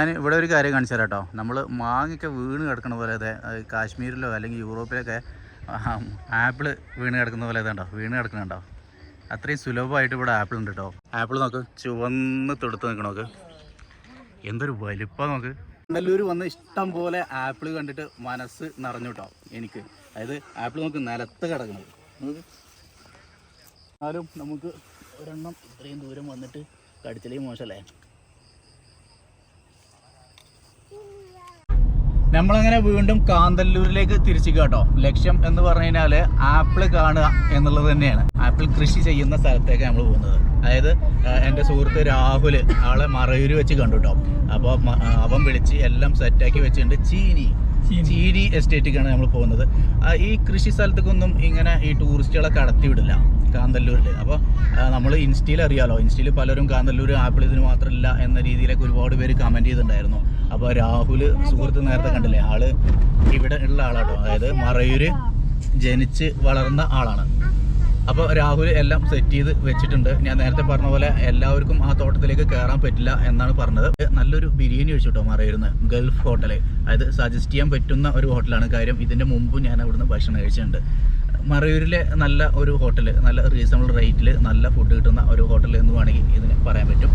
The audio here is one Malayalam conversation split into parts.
ഞാൻ ഇവിടെ ഒരു കാര്യം കാണിച്ചു തരാം കേട്ടോ നമ്മൾ മാങ്ങയൊക്കെ വീണ് കിടക്കുന്ന പോലെ അതെ കാശ്മീരിലോ അല്ലെങ്കിൽ യൂറോപ്പിലൊക്കെ ആപ്പിൾ വീണ് കിടക്കുന്ന പോലെ ഇതുണ്ടോ? വീണ് കിടക്കുന്നുണ്ടോ അത്രയും സുലഭമായിട്ട് ഇവിടെ ആപ്പിൾ ഉണ്ട് കേട്ടോ ആപ്പിൾ നോക്ക് ചുവന്ന് തൊടുത്ത് നിൽക്കണം നോക്ക്. എന്തൊരു വലിപ്പം നോക്ക്. നല്ലൊരു വന്ന് ഇഷ്ടം പോലെ ആപ്പിൾ കണ്ടിട്ട് മനസ്സ് നിറഞ്ഞു കേട്ടോ എനിക്ക്. അതായത് ആപ്പിൾ നമുക്ക് നിലത്ത് കിടക്കുന്നത് എന്നാലും നമുക്ക് ഒരെണ്ണം ഇത്രയും ദൂരം വന്നിട്ട് കടിച്ചിലേക്ക് മോശമല്ലേ നമ്മളങ്ങനെ വീണ്ടും കാന്തല്ലൂരിലേക്ക് തിരിച്ചു കേട്ടോ. ലക്ഷ്യം എന്ന് പറഞ്ഞു കഴിഞ്ഞാൽ ആപ്പിൾ കാണുക എന്നുള്ളത് തന്നെയാണ്. ആപ്പിൾ കൃഷി ചെയ്യുന്ന സ്ഥലത്തേക്ക് നമ്മൾ പോകുന്നത്. അതായത് എന്റെ സുഹൃത്ത് രാഹുൽ ആളെ മറയൂര് വെച്ച് കണ്ടു കേട്ടോ. അപ്പോൾ അവൻ വിളിച്ച് എല്ലാം സെറ്റാക്കി വെച്ചിട്ടുണ്ട് ചീനി. ചീനി. എസ്റ്റേറ്റിക്കാണ് നമ്മൾ പോകുന്നത്. ഈ കൃഷി സ്ഥലത്തേക്കൊന്നും ഇങ്ങനെ ഈ ടൂറിസ്റ്റുകളെ കടത്തി കാന്തല്ലൂരിൽ അപ്പോൾ നമ്മൾ ഇൻസ്റ്റയിൽ അറിയാമല്ലോ ഇൻസ്റ്റയിൽ പലരും കാന്തല്ലൂർ ആപ്പിൾ ഇതിന് മാത്രമല്ല എന്ന രീതിയിലേക്ക് ഒരുപാട് പേര് കമന്റ് ചെയ്തിട്ടുണ്ടായിരുന്നു. അപ്പോൾ രാഹുൽ സുഹൃത്ത് നേരത്തെ കണ്ടില്ലേ ആൾ ഇവിടെ ഉള്ള ആളാട്ടോ. അതായത് മറയൂർ ജനിച്ച് വളർന്ന ആളാണ്. അപ്പോൾ രാഹുൽ എല്ലാം സെറ്റ് ചെയ്ത് വെച്ചിട്ടുണ്ട്. ഞാൻ നേരത്തെ പറഞ്ഞ പോലെ എല്ലാവർക്കും ആ തോട്ടത്തിലേക്ക് കയറാൻ പറ്റില്ല എന്നാണ് പറഞ്ഞത്. നല്ലൊരു ബിരിയാണി കഴിച്ചു കേട്ടോ മറയൂരിന്ന്. ഗൾഫ് ഹോട്ടൽ അതായത് സജസ്റ്റ് ചെയ്യാൻ പറ്റുന്ന ഒരു ഹോട്ടലാണ് കാര്യം. ഇതിന്റെ മുമ്പ് ഞാൻ അവിടുന്ന് ഭക്ഷണം കഴിച്ചിട്ടുണ്ട്. മറയൂരിലെ നല്ല ഒരു ഹോട്ടൽ നല്ല റീസണബിൾ റേറ്റിൽ നല്ല ഫുഡ് കിട്ടുന്ന ഒരു ഹോട്ടൽ എന്ന് വേണമെങ്കിൽ ഇതിന് പറയാൻ പറ്റും.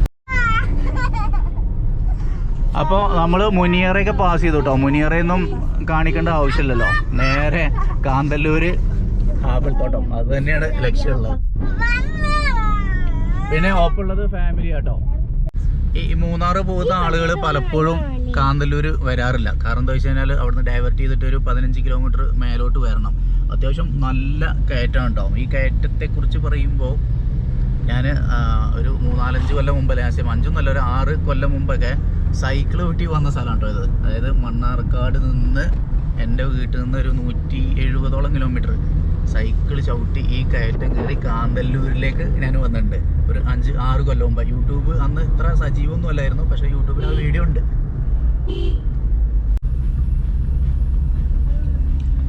അപ്പോൾ നമ്മൾ മുനിയറയൊക്കെ പാസ് ചെയ്തു കേട്ടോ മുനിയറയൊന്നും കാണിക്കേണ്ട ആവശ്യമില്ലല്ലോ. നേരെ കാന്തല്ലൂർ ആപ്പിൾത്തോട്ടം. അത് തന്നെയാണ് ലക്ഷ്യമുള്ളത് പിന്നെ ഓപ്പുള്ളത് ഫാമിലി ആട്ടോ. ഈ മൂന്നാറ് പോകുന്ന ആളുകൾ പലപ്പോഴും കാന്തല്ലൂർ വരാറില്ല. കാരണം എന്താ വെച്ച് കഴിഞ്ഞാൽ അവിടുന്ന് ഡൈവേർട്ട് ചെയ്തിട്ട് ഒരു പതിനഞ്ച് കിലോമീറ്റർ മേലോട്ട് വരണം. അത്യാവശ്യം നല്ല കയറ്റം ഉണ്ടാവും. ഈ കയറ്റത്തെ കുറിച്ച് പറയുമ്പോൾ ഞാൻ ഒരു മൂന്നാലഞ്ച് കൊല്ലം മുമ്പ് ലാസ്റ്റ് അഞ്ചും നല്ല ഒരു ആറ് കൊല്ലം മുമ്പൊക്കെ സൈക്കിൾ വെട്ടി വന്ന സ്ഥലമാണ് കേട്ടോ ഇത്. അതായത് മണ്ണാർക്കാട് നിന്ന് എന്റെ വീട്ടിൽ നിന്ന് ഒരു നൂറ്റി എഴുപതോളം കിലോമീറ്റർ സൈക്കിൾ ചവിട്ടി ഈ കയറ്റം കയറി കാന്തല്ലൂരിലേക്ക് ഞാൻ വന്നിട്ടുണ്ട്. ഒരു അഞ്ച് ആറ് കൊല്ലം മുമ്പ്. യൂട്യൂബ് അന്ന് ഇത്ര സജീവമൊന്നും അല്ലായിരുന്നു പക്ഷേ യൂട്യൂബിൽ ആ വീഡിയോ ഉണ്ട്.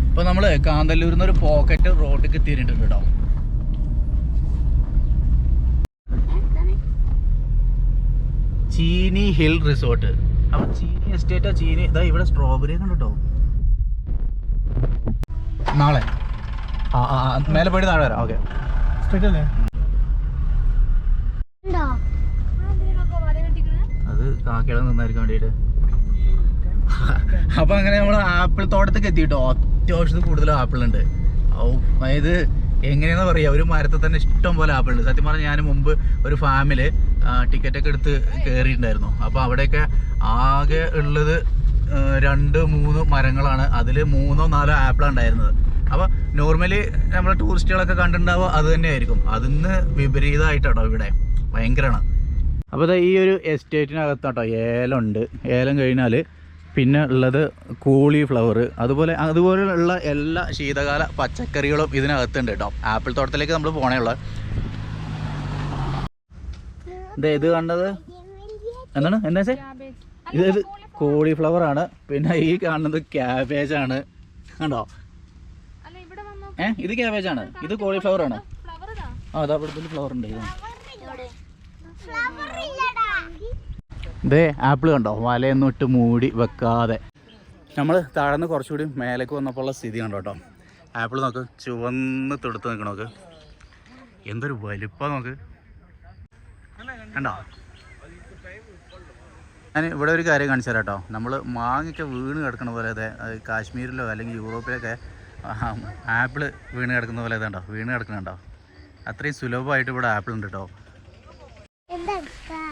ഇപ്പൊ നമ്മൾ കാന്തല്ലൂരിൽ നിന്ന് ഒരു പോക്കറ്റ് റോഡിലേക്ക് എത്തിയിട്ടുണ്ട് കേട്ടോ. ചീനി ഹിൽ റിസോർട്ട്. അപ്പൊ ചീനി എസ്റ്റേറ്റാ ചീനി ഇതാ ഇവിടെ സ്ട്രോബെറി ഉണ്ട് കേട്ടോ. നാളെ. ആ ആ മേലെ പോയിട്ട് താഴെ വരാം. ഓക്കെ. സ്ട്രൈറ്റ് അല്ലേ? അത് കാക്കയുടെ നിന്നായിരിക്കും വേണ്ടിയിട്ട്. അപ്പൊ അങ്ങനെ നമ്മൾ ആപ്പിൾ തോട്ടത്തേക്ക് എത്തിയിട്ടോ? അത്യാവശ്യത്തിൽ കൂടുതൽ ആപ്പിൾ ഉണ്ട്. അതായത് എങ്ങനെയാന്ന് പറയാ. ഒരു മരത്തിൽ തന്നെ ഇഷ്ടം പോലെ ആപ്പിൾ ഉണ്ട്. സത്യം പറഞ്ഞാൽ ഞാൻ മുമ്പ് ഒരു ഫാമിൽ ടിക്കറ്റ് ഒക്കെ എടുത്ത് കയറിയിട്ടുണ്ടായിരുന്നു അപ്പൊ അവിടെയൊക്കെ ആകെ ഉള്ളത് രണ്ട് മൂന്ന് മരങ്ങളാണ്. അതിൽ മൂന്നോ നാലോ ആപ്പിളാണ് ഉണ്ടായിരുന്നത്. അപ്പോൾ നോർമലി നമ്മൾ ടൂറിസ്റ്റുകളൊക്കെ കണ്ടിട്ടുണ്ടാവുക അത് തന്നെയായിരിക്കും. അതിന്ന് വിപരീതമായിട്ടാണോ ഇവിടെ. ഭയങ്കരമാണ് അപ്പോൾ ഈ ഒരു എസ്റ്റേറ്റിനകത്താട്ടോ ഏലം ഉണ്ട് ഏലം കഴിഞ്ഞാൽ പിന്നെ ഉള്ളത് കൂളി ഫ്ലവർ അതുപോലെ അതുപോലെയുള്ള എല്ലാ ശീതകാല പച്ചക്കറികളും ഇതിനകത്തുണ്ട് കേട്ടോ. ആപ്പിൾ തോട്ടത്തിലേക്ക് നമ്മൾ പോണേ ഉള്ളത് ഇത് ഇത് കണ്ടത്? എന്താണ്? എന്താ ഇത് ആണ്. പിന്നെ ഈ കാണുന്നത് ക്യാബേജ് ആണ്. കണ്ടോ? ഏ ഇത് ക്യാബേജ് ആണ്. ഇത് കോളിഫ്ലവർ ആണ്. ആ അതാ ഇവിടുത്തെ ഫ്ലവർ ഉണ്ട് ഇത്. ഇതേ ആപ്പിൾ കണ്ടോ? വലയൊന്നും ഇട്ട് മൂടി വെക്കാതെ. നമ്മൾ താഴ്ന്ന് കുറച്ചുകൂടി മേലേക്ക് വന്നപ്പോൾ ഉള്ള സ്ഥിതി കണ്ടോ കേട്ടോ ആപ്പിൾ നോക്ക് ചുവന്ന് തൊടുത്ത് നിൽക്കണോക്ക് എന്തൊരു വലുപ്പം നോക്ക്. കണ്ടോ? ഞാൻ ഇവിടെ ഒരു കാര്യം കാണിച്ചു തരാം കേട്ടോ നമ്മൾ മാങ്ങയ്ക്ക് വീണ് കിടക്കുന്ന പോലെ അതെ കാശ്മീരിലോ അല്ലെങ്കിൽ യൂറോപ്പിലൊക്കെ ആപ്പിൾ വീണ് കിടക്കുന്ന പോലെ ഇതുണ്ടോ? വീണ് കിടക്കുന്നുണ്ടോ അത്രയും സുലഭമായിട്ട് ഇവിടെ ആപ്പിൾ ഉണ്ട് കേട്ടോ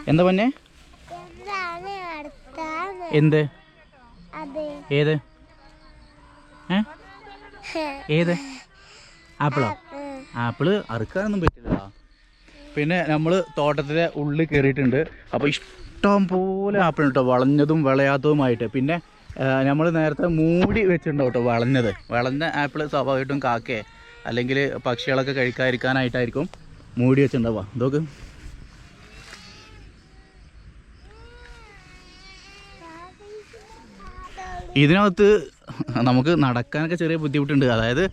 എന്താ പൊന്നെ? എന്ത്? ഏത്? ഏത്? ആപ്പിളോ? ആപ്പിൾ അറുക്കാനൊന്നും പറ്റില്ല പിന്നെ നമ്മൾ തോട്ടത്തിലെ ഉള്ളിൽ കയറിയിട്ടുണ്ട്. അപ്പോൾ ഇഷ്ടം പോലെ ആപ്പിൾ കേട്ടോ വളഞ്ഞതും വിളയാത്തതുമായിട്ട്. പിന്നെ നമ്മൾ നേരത്തെ മൂടി വെച്ചിട്ടുണ്ടാവും കേട്ടോ വളഞ്ഞത്. വളഞ്ഞ ആപ്പിൾ സ്വാഭാവികമായിട്ടും കാക്കയെ അല്ലെങ്കിൽ പക്ഷികളൊക്കെ കഴിക്കാതിരിക്കാനായിട്ടായിരിക്കും മൂടി വെച്ചിട്ടുണ്ടാവുക. ഇതൊക്കെ. ഇതിനകത്ത് നമുക്ക് നടക്കാനൊക്കെ ചെറിയ ബുദ്ധിമുട്ടുണ്ട്. അതായത്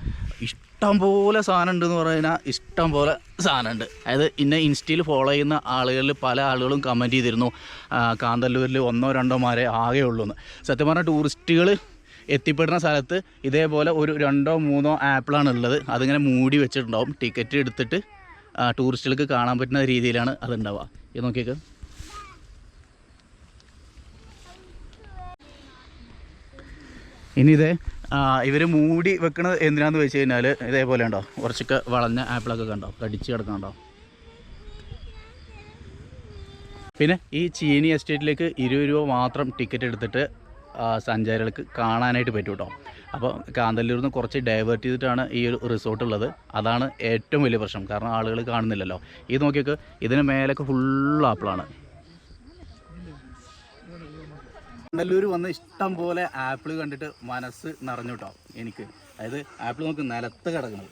ഇഷ്ടം ഇഷ്ടം പോലെ സാധനം ഉണ്ടെന്ന് പറഞ്ഞാൽ ഇഷ്ടം പോലെ സാധനമുണ്ട്. അതായത് ഇന്നെ ഇൻസ്റ്റയിൽ ഫോളോ ചെയ്യുന്ന ആളുകളിൽ പല ആളുകളും കമന്റ് ചെയ്തിരുന്നു. കാന്തല്ലൂരിൽ ഒന്നോ രണ്ടോ മാരെ ആകെ ഉള്ളൂ എന്ന് സത്യം പറഞ്ഞാൽ ടൂറിസ്റ്റുകൾ എത്തിപ്പെടുന്ന സ്ഥലത്ത് ഇതേപോലെ ഒരു രണ്ടോ മൂന്നോ ആപ്പിളാണ് ഉള്ളത്. അതിങ്ങനെ മൂടി വെച്ചിട്ടുണ്ടാവും. ടിക്കറ്റ് എടുത്തിട്ട് ടൂറിസ്റ്റുകൾക്ക് കാണാൻ പറ്റുന്ന രീതിയിലാണ് അത് ഉണ്ടാവുക ഇത് നോക്കിയേക്ക്. ഇനി ഇതേ ഇവർ മൂടി വെക്കണത് എന്തിനാന്ന് വെച്ച് കഴിഞ്ഞാൽ ഇതേപോലെ ഉണ്ടോ? കുറച്ചൊക്കെ വളഞ്ഞ ആപ്പിളൊക്കെ കണ്ടോ? കടിച്ച് കിടക്കണ്ടോ പിന്നെ ഈ ചീനി എസ്റ്റേറ്റിലേക്ക് ഇരുപത് രൂപ മാത്രം ടിക്കറ്റ് എടുത്തിട്ട് സഞ്ചാരികൾക്ക് കാണാനായിട്ട് പറ്റും കേട്ടോ. അപ്പോൾ കാന്തല്ലൂരിൽ നിന്ന് കുറച്ച് ഡൈവേർട്ട് ചെയ്തിട്ടാണ് ഈ ഒരു റിസോർട്ട് ഉള്ളത്. അതാണ് ഏറ്റവും വലിയ പ്രശ്നം. കാരണം ആളുകൾ കാണുന്നില്ലല്ലോ. ഇത് നോക്കിയൊക്കെ ഇതിന് മേലൊക്കെ ഫുൾ ആപ്പിളാണ്. കണ്ടല്ലൂർ വന്ന് ഇഷ്ടം പോലെ ആപ്പിൾ കണ്ടിട്ട് മനസ്സ് നിറഞ്ഞുട്ടോ എനിക്ക്. അതായത് ആപ്പിൾ നമുക്ക് നിലത്ത് കിടക്കുന്നത്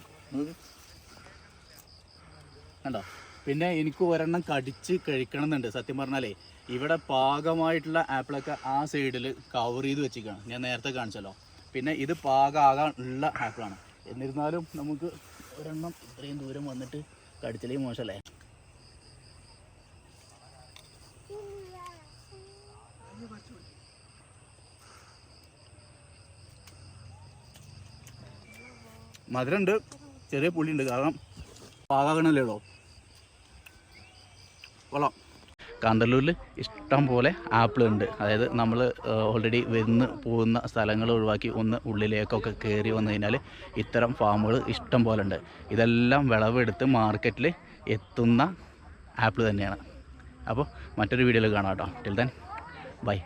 കണ്ടോ? പിന്നെ എനിക്ക് ഒരെണ്ണം കടിച്ച് കഴിക്കണം എന്നുണ്ട് സത്യം പറഞ്ഞാലേ ഇവിടെ പാകമായിട്ടുള്ള ആപ്പിളൊക്കെ ആ സൈഡിൽ കവർ ചെയ്ത് വെച്ചിരിക്കുകയാണ്. ഞാൻ നേരത്തെ കാണിച്ചല്ലോ. പിന്നെ ഇത് പാകമാകാൻ ഉള്ള ആപ്പിളാണ്. എന്നിരുന്നാലും നമുക്ക് ഒരെണ്ണം ഇത്രയും ദൂരം വന്നിട്ട് കടിച്ചലേ മോശമല്ലേ? മധുരമുണ്ട് ചെറിയ പുളിയുണ്ട്. കാരണം പാകാകണല്ലേ കൊള്ളാം. കാന്തല്ലൂരിൽ ഇഷ്ടം പോലെ ആപ്പിൾ ഉണ്ട്. അതായത് നമ്മൾ ഓൾറെഡി വന്ന് പോകുന്ന സ്ഥലങ്ങൾ ഒഴിവാക്കി ഒന്ന് ഉള്ളിലേക്കൊക്കെ കയറി വന്നു കഴിഞ്ഞാൽ ഇത്തരം ഫാമുകൾ ഇഷ്ടം പോലെ ഉണ്ട്. ഇതെല്ലാം വിളവെടുത്ത് മാർക്കറ്റിൽ എത്തുന്ന ആപ്പിൾ തന്നെയാണ്. അപ്പോൾ മറ്റൊരു വീഡിയോയിൽ കാണാം കേട്ടോ. Till then bye